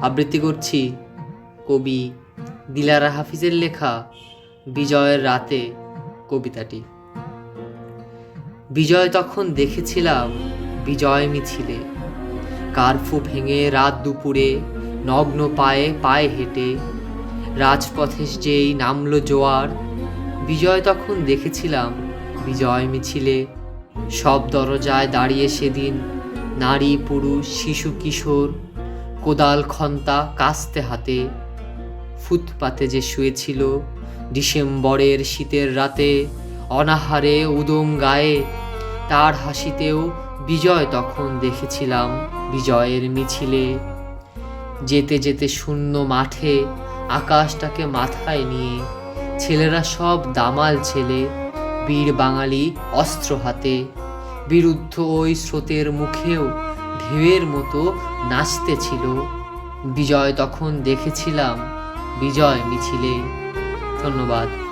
আবৃত্তি করছি কবি দিলারা হাফিজের লেখা বিজয়ের রাতে কবিতাটি। বিজয় তখন দেখেছিলাম বিজয় মিছিলে। কার্ফু ভেঙে রাত দুপুরে, নগ্ন পায়ে পায়ে হেঁটে, রাজপথে যেই নামলো জোয়ার, বিজয় তখন দেখেছিলাম বিজয় মিছিলে। সব দরজায় দাঁড়িয়ে সেদিন নারী, পুরুষ, শিশু, কিশোর কোদাল খন্তা কাস্তে হাতে, ফুটপাতে যে শুয়েছিল ডিসেম্বরের শীতের রাতে, অনাহারে উদম গায়ে, তার হাসিতেও বিজয় তখন দেখেছিলাম বিজয়ের মিছিলে। যেতে যেতে শূন্য মাঠে আকাশটাকে মাথায় নিয়ে, ছেলেরা সব দামাল ছেলে, বীর বাঙালি অস্ত্র হাতে, বিরুদ্ধ ওই স্রোতের মুখেও ঢেউয়ের মতো নাচতেছিল। বিজয় তখন দেখেছিলাম। বিজয় মিছিলে। ধন্যবাদ।